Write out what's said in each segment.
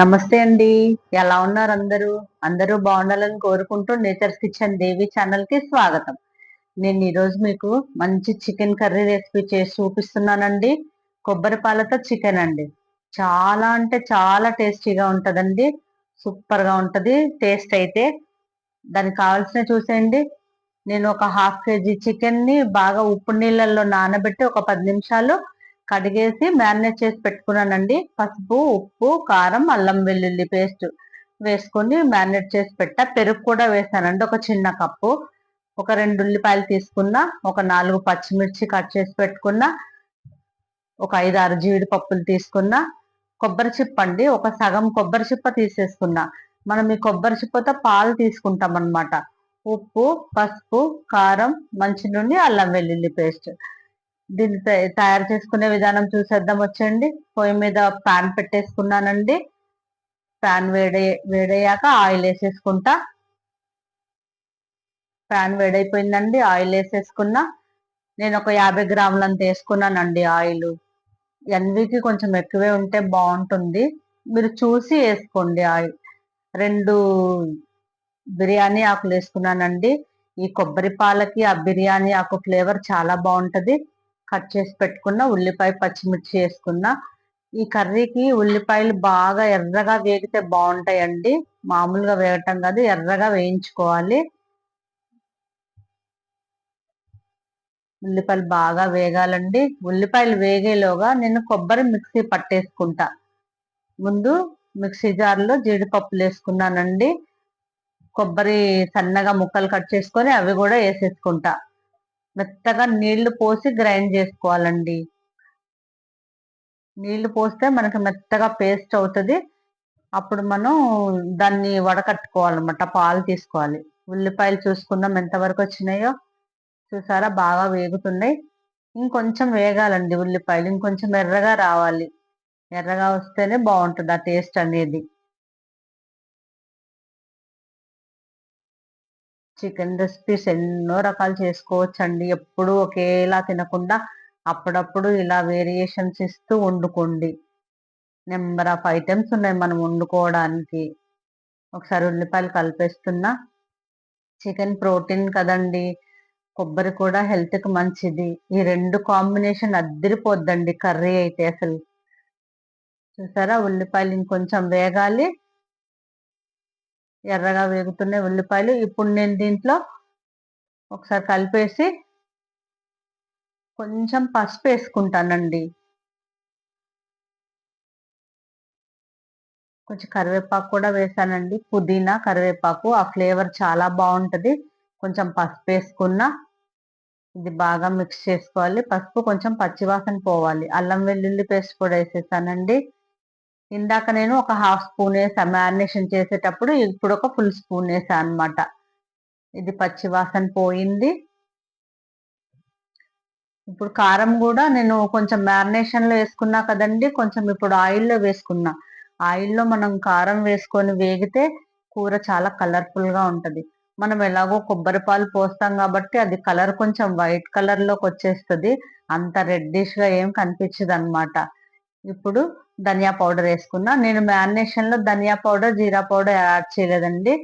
నమస్తే అండి. ఎలా ఉన్నారు అందరూ? అందరూ బాగుండాలని కోరుకుంటూ నేచర్స్ కిచెన్ దేవి ఛానల్కి స్వాగతం. నేను ఈరోజు మీకు మంచి చికెన్ కర్రీ రెసిపీ చేసి చూపిస్తున్నానండి. కొబ్బరి పాలతో చికెన్ అండి. చాలా అంటే చాలా టేస్టీగా ఉంటదండి. సూపర్గా ఉంటుంది. టేస్ట్ అయితే దానికి కావాల్సిన చూసేయండి. నేను ఒక హాఫ్ కేజీ చికెన్ని బాగా ఉప్పు నీళ్ళల్లో నానబెట్టి ఒక పది నిమిషాలు కడిగేసి మ్యారినేట్ చేసి పెట్టుకున్నానండి. పసుపు ఉప్పు కారం అల్లం వెల్లుల్లి పేస్ట్ వేసుకొని మ్యారినేట్ చేసి పెట్టా. పెరుగు కూడా వేసానండి. ఒక చిన్న కప్పు. ఒక రెండు ఉల్లిపాయలు తీసుకున్నా ఒక నాలుగు పచ్చిమిర్చి కట్ చేసి పెట్టుకున్నా ఒక ఐదు ఆరు జీడిపప్పులు తీసుకున్నా కొబ్బరి చిప్ప అండి. ఒక సగం కొబ్బరి చిప్ప తీసేసుకున్నా. మనం ఈ కొబ్బరి చిప్పతో పాలు తీసుకుంటాం అనమాట ఉప్పు పసుపు కారం మంచి నుండి అల్లం వెల్లుల్లి పేస్ట్. దీన్ని తయారు చేసుకునే విధానం చూసేద్దాం. వచ్చండి పొయ్యి మీద ప్యాన్ పెట్టేసుకున్నానండి. ప్యాన్ వేడే వేడయ్యాక ఆయిల్ వేసేసుకుంటా. ప్యాన్ వేడైపోయిందండి. ఆయిల్ వేసేసుకున్నా. నేను ఒక యాభై గ్రాములంత వేసుకున్నానండి ఆయిల్ ఎన్వికి కొంచెం ఎక్కువే ఉంటే బాగుంటుంది. మీరు చూసి వేసుకోండి ఆయిల్ రెండు బిర్యానీ ఆకులు వేసుకున్నానండి. ఈ కొబ్బరి పాలకి ఆ బిర్యానీ ఆకు ఫ్లేవర్ చాలా బాగుంటుంది. కట్ చేసి పెట్టుకున్న ఉల్లిపాయ పచ్చిమిర్చి వేసుకున్న. ఈ కర్రీకి ఉల్లిపాయలు బాగా ఎర్రగా వేగితే బాగుంటాయండి. మామూలుగా వేగటం కాదు ఎర్రగా వేయించుకోవాలి. ఉల్లిపాయలు బాగా వేగాలండి. ఉల్లిపాయలు వేగేలోగా నేను కొబ్బరి మిక్సీ పట్టేసుకుంటా. ముందు మిక్సీ జార్లో జీడిపప్పులు వేసుకున్నానండి. కొబ్బరి సన్నగా ముక్కలు కట్ చేసుకొని అవి కూడా వేసేసుకుంటా. మెత్తగా నీళ్ళు పోసి గ్రైండ్ చేసుకోవాలండి. నీళ్ళు పోస్తే మనకి మెత్తగా పేస్ట్ అవుతుంది. అప్పుడు మనం దాన్ని వడకట్టుకోవాలన్నమాట పాలు తీసుకోవాలి. ఉల్లిపాయలు చూసుకుందాం ఎంతవరకు వచ్చినాయో. చూసారా? బాగా వేగుతున్నాయి. ఇంకొంచెం వేగాలండి ఉల్లిపాయలు. ఇంకొంచెం ఎర్రగా రావాలి. ఎర్రగా వస్తేనే బాగుంటుంది ఆ టేస్ట్ అనేది. చికెన్ రెసిపీస్ ఎన్నో రకాలు చేసుకోవచ్చు అండి ఎప్పుడు ఒకేలా తినకుండా అప్పుడప్పుడు ఇలా వేరియేషన్స్ ఇస్తూ వండుకోండి. నెంబర్ ఆఫ్ ఐటమ్స్ ఉన్నాయి మనం వండుకోవడానికి. ఒకసారి ఉల్లిపాయలు కలిపేస్తున్నా. చికెన్ ప్రోటీన్ కదండి. కొబ్బరి కూడా హెల్త్కి మంచిది. ఈ రెండు కాంబినేషన్ అద్దరిపోద్దండి కర్రీ అయితే అసలు. చూసారా? ఉల్లిపాయలు ఇంకొంచెం వేగాలి. ఎర్రగా వేగుతున్నాయి ఉల్లిపాయలు ఇప్పుడు నేను దీంట్లో ఒకసారి కలిపేసి కొంచెం పసుపు వేసుకుంటానండి. కొంచెం కరివేపాకు కూడా వేసానండి. పుదీనా కరివేపాకు ఆ ఫ్లేవర్ చాలా బాగుంటుంది. కొంచెం పసుపు వేసుకున్నా ఇది బాగా మిక్స్ చేసుకోవాలి. పసుపు కొంచెం పచ్చివాసన పోవాలి. అల్లం వెల్లుల్లి పేస్ట్ కూడా వేసేసానండి. ఇందాక నేను ఒక హాఫ్ స్పూన్ వేసా మ్యారినేషన్ చేసేటప్పుడు ఇప్పుడు ఒక ఫుల్ స్పూన్ వేసా అనమాట ఇది పచ్చివాసన పోయింది. ఇప్పుడు కారం కూడా నేను కొంచెం మ్యారినేషన్లో వేసుకున్నా కదండి కొంచెం ఇప్పుడు ఆయిల్లో వేసుకున్నా. ఆయిల్లో మనం కారం వేసుకొని వేగితే కూర చాలా కలర్ఫుల్గా ఉంటుంది. మనం ఎలాగో కొబ్బరి పాలు పోస్తాం కాబట్టి అది కలర్ కొంచెం వైట్ కలర్లోకి వచ్చేస్తుంది. అంత రెడ్డిష్గా ఏం కనిపించదు అనమాట ఇప్పుడు ధనియా పౌడర్ వేసుకున్నా. నేను మ్యారినేషన్లో ధనియా పౌడర్ జీరా పౌడర్ యాడ్ చేయలేదండి.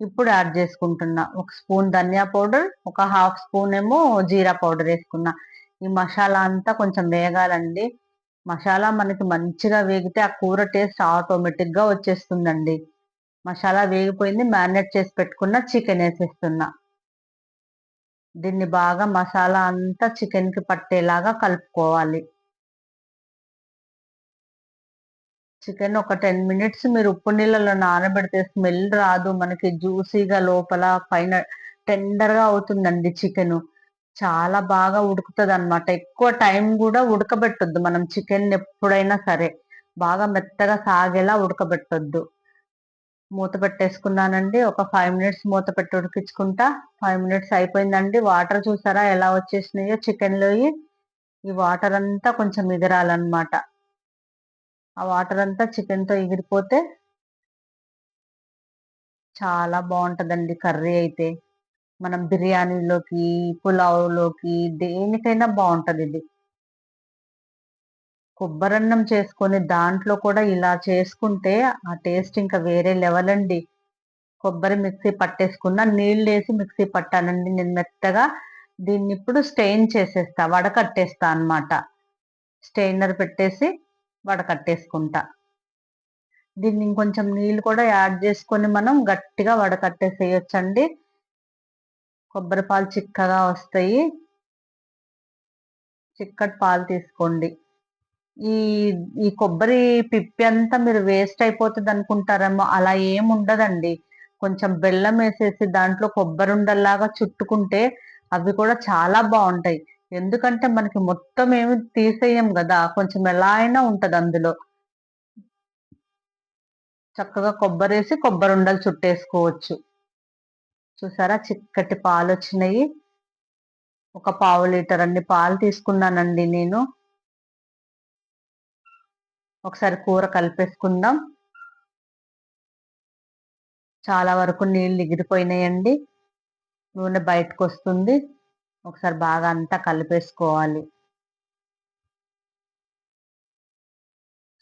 ఇప్పుడు యాడ్ చేసుకుంటున్నా. ఒక స్పూన్ ధనియా పౌడర్ ఒక హాఫ్ స్పూన్ ఏమో జీరా పౌడర్ వేసుకున్నా. ఈ మసాలా అంతా కొంచెం వేగాలండి. మసాలా మనకి మంచిగా వేగితే ఆ కూర టేస్ట్ ఆటోమేటిక్గా వచ్చేస్తుందండి. మసాలా వేగిపోయింది మ్యారినేట్ చేసి పెట్టుకున్న చికెన్ వేసేస్తున్నా. దీన్ని బాగా మసాలా అంతా చికెన్కి పట్టేలాగా కలుపుకోవాలి. చికెన్ ఒక టెన్ మినిట్స్ మీరు ఉప్పు నీళ్ళలో నానబెడితే స్మెల్ రాదు. మనకి జ్యూసీగా లోపల పైన టెండర్గా అవుతుందండి చికెన్. చాలా బాగా ఉడుకుతుంది అనమాట ఎక్కువ టైం కూడా ఉడకబెట్టొద్దు మనం చికెన్ ఎప్పుడైనా సరే. బాగా మెత్తగా సాగేలా ఉడకబెట్టొద్దు. మూత పెట్టేసుకున్నానండి. ఒక ఫైవ్ మినిట్స్ మూత పెట్టి ఉడికించుకుంటా. ఫైవ్ మినిట్స్ అయిపోయిందండి. వాటర్ చూసారా ఎలా వచ్చేసినాయో చికెన్లోయి. ఈ వాటర్ అంతా కొంచెం ఎదిరాలన్నమాట ఆ వాటర్ అంతా చికెన్తో ఎగిరిపోతే చాలా బాగుంటుందండి కర్రీ అయితే. మనం బిర్యానీలోకి పులావ్లోకి దేనికైనా బాగుంటుంది ఇది కొబ్బరన్నం చేసుకొని దాంట్లో కూడా ఇలా చేసుకుంటే ఆ టేస్ట్ ఇంకా వేరే లెవెల్ అండి. కొబ్బరి మిక్సీ పట్టేసుకున్న నీళ్ళు వేసి మిక్సీ పట్టానండి. నేను మెత్తగా దీన్ని ఇప్పుడు స్టెయిన్ చేసేస్తా వడకట్టేస్తా అనమాట స్టెయినర్ పెట్టేసి వడకట్టేసుకుంటా దీన్ని ఇంకొంచెం నీళ్ళు కూడా యాడ్ చేసుకొని మనం గట్టిగా వడకట్టేసేయొచ్చండి కొబ్బరి పాలు చిక్కగా వస్తాయి. చిక్కటి పాలు తీసుకోండి. ఈ ఈ కొబ్బరి పిప్పి అంతా మీరు వేస్ట్ అయిపోతుంది అనుకుంటారేమో అలా ఏం ఉండదండి. కొంచెం బెల్లం వేసేసి దాంట్లో కొబ్బరి ఉండల్లాగా చుట్టుకుంటే అవి కూడా చాలా బాగుంటాయి. ఎందుకంటే మనకి మొత్తం ఏమి తీసేయం కదా కొంచెం ఎలా అయినా ఉంటది అందులో. చక్కగా కొబ్బరి వేసి కొబ్బరి ఉండలు చుట్టేసుకోవచ్చు. చూసారా? చిక్కటి పాలు వచ్చినాయి ఒక పావు లీటర్ అన్ని పాలు తీసుకున్నానండి నేను. ఒకసారి కూర కలిపేసుకుందాం. చాలా వరకు నీళ్ళు ఎగిరిపోయినాయండి నూనె బయటకు వస్తుంది ఒకసారి బాగా అంతా కలిపేసుకోవాలి.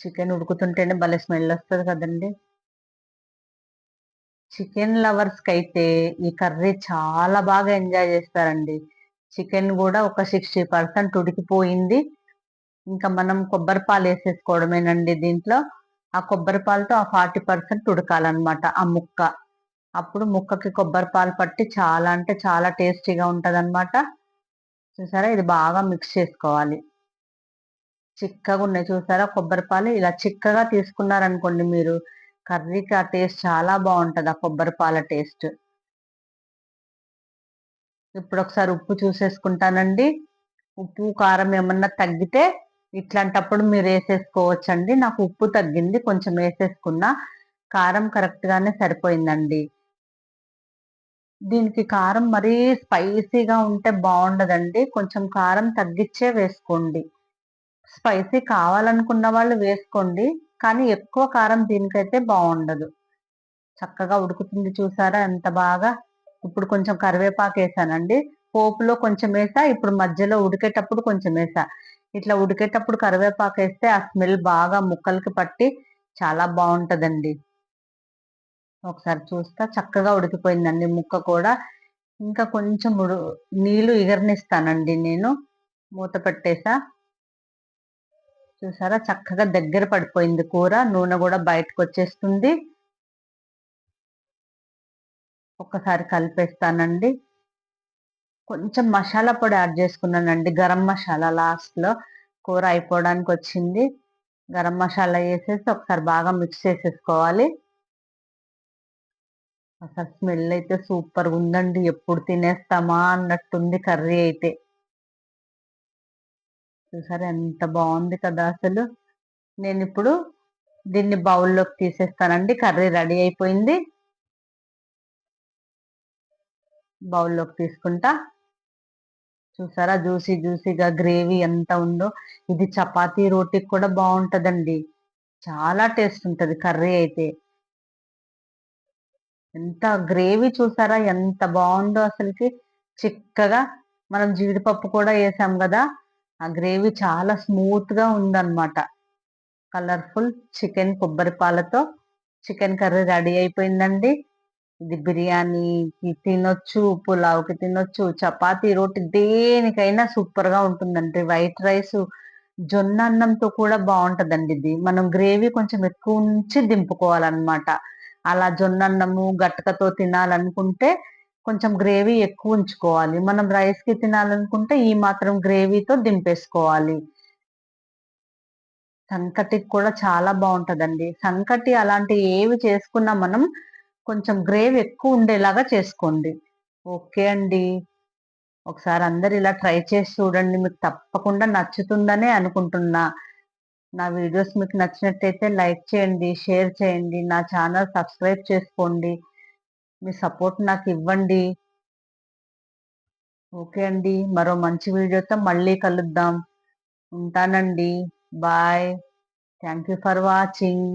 చికెన్ ఉడుకుతుంటేనే భలే స్మెల్ వస్తుంది కదండి. చికెన్ లవర్స్కి అయితే ఈ కర్రీ చాలా బాగా ఎంజాయ్ చేస్తారండి. చికెన్ కూడా ఒక సిక్స్టీ పర్సెంట్ ఉడికిపోయింది. ఇంకా మనం కొబ్బరి పాలు వేసేసుకోవడమేనండి దీంట్లో. ఆ కొబ్బరి పాలతో ఆ ఫార్టీ పర్సెంట్ ఉడకాలన్నమాట ఆ ముక్క. అప్పుడు ముక్కకి కొబ్బరి పాలు పట్టి చాలా అంటే చాలా టేస్టీగా ఉంటదన్నమాట. చూసారా? ఇది బాగా మిక్స్ చేసుకోవాలి. చిక్కగా ఉన్నాయి చూసారా? కొబ్బరి పాలు ఇలా చిక్కగా తీసుకున్నారనుకోండి మీరు కర్రీకి ఆ టేస్ట్ చాలా బాగుంటుంది ఆ కొబ్బరి పాల టేస్ట్. ఇప్పుడు ఒకసారి ఉప్పు చూసేసుకుంటానండి. ఉప్పు కారం ఏమన్నా తగ్గితే ఇట్లాంటప్పుడు మీరు వేసేసుకోవచ్చండి. నాకు ఉప్పు తగ్గింది కొంచెం వేసేసుకున్నా. కారం కరెక్ట్గానే సరిపోయిందండి. దీనికి కారం మరీ స్పైసీగా ఉంటే బాగుండదండి. కొంచెం కారం తగ్గించే వేసుకోండి. స్పైసీ కావాలనుకున్న వాళ్ళు వేసుకోండి. కానీ ఎక్కువ కారం దీనికైతే బాగుండదు. చక్కగా ఉడుకుతుంది చూసారా? ఎంత బాగా. ఇప్పుడు కొంచెం కరివేపాకు వేసానండి. పోపులో కొంచెం వేసా. ఇప్పుడు మధ్యలో ఉడికేటప్పుడు కొంచెం వేసా. ఇట్లా ఉడికేటప్పుడు కరివేపాకు వేస్తే ఆ స్మెల్ బాగా ముక్కలకి పట్టి చాలా బాగుంటుందండి. ఒకసారి చూస్తా. చక్కగా ఉడికిపోయిందండి ముక్క కూడా. ఇంకా కొంచెం ఉడు నీళ్ళు ఇగరనిస్తానండి నేను. మూత పెట్టేసా. చూసారా? చక్కగా దగ్గర పడిపోయింది కూర. నూనె కూడా బయటకు వచ్చేస్తుంది ఒక్కసారి కలిపేస్తానండి. కొంచెం మసాలా పొడి యాడ్ చేసుకున్నానండి. గరం మసాలా లాస్ట్లో. కూర అయిపోవడానికి వచ్చింది గరం మసాలా వేసేసి ఒకసారి బాగా మిక్స్ చేసేసుకోవాలి. అసలు స్మెల్ అయితే సూపర్ ఉందండి. ఎప్పుడు తినేస్తామా అన్నట్టుంది కర్రీ అయితే. చూసారా ఎంత బాగుంది కదా అసలు. నేను ఇప్పుడు దీన్ని బౌల్లోకి తీసేస్తానండి. కర్రీ రెడీ అయిపోయింది. బౌల్లోకి తీసుకుంటా. చూసారా జ్యూసీ జ్యూసీగా గ్రేవీ ఎంత ఉందో. ఇది చపాతీ రోటీకి కూడా బాగుంటుందండి. చాలా టేస్ట్ ఉంటుంది కర్రీ అయితే. ఎంత గ్రేవీ చూసారా ఎంత బాగుందో అసలుకి. చిక్కగా మనం జీడిపప్పు కూడా వేసాం కదా ఆ గ్రేవీ చాలా స్మూత్గా ఉందన్నమాట. కలర్ఫుల్ చికెన్ కొబ్బరి పాలతో. చికెన్ కర్రీ రెడీ అయిపోయిందండి. ఇది బిర్యానీకి తినొచ్చు పులావ్కి తినొచ్చు చపాతీ రోటి దేనికైనా సూపర్గా ఉంటుందండి. వైట్ రైస్ జొన్న అన్నంతో కూడా బాగుంటుందండి ఇది. మనం గ్రేవీ కొంచెం ఎక్కువ ఉంచి దింపుకోవాలన్నమాట. అలా జొన్నన్నము గట్టకతో తినాలనుకుంటే కొంచెం గ్రేవీ ఎక్కువ ఉంచుకోవాలి. మనం రైస్కి తినాలనుకుంటే ఈ మాత్రం గ్రేవీతో దింపేసుకోవాలి. సంకటికి కూడా చాలా బాగుంటదండి. సంకటి అలాంటి ఏవి చేసుకున్నా మనం కొంచెం గ్రేవీ ఎక్కువ ఉండేలాగా చేసుకోండి. ఓకే అండి. ఒకసారి అందరు ఇలా ట్రై చేసి చూడండి. మీకు తప్పకుండా నచ్చుతుందనే అనుకుంటున్నా. నా వీడియోస్ మీకు నచ్చినట్టయితే లైక్ చేయండి షేర్ చేయండి నా ఛానల్ సబ్స్క్రైబ్ చేసుకోండి. మీ సపోర్ట్ నాకు ఇవ్వండి. ఓకే అండి మరో మంచి వీడియోతో మళ్ళీ కలుద్దాం. ఉంటానండి. Bye thank you for watching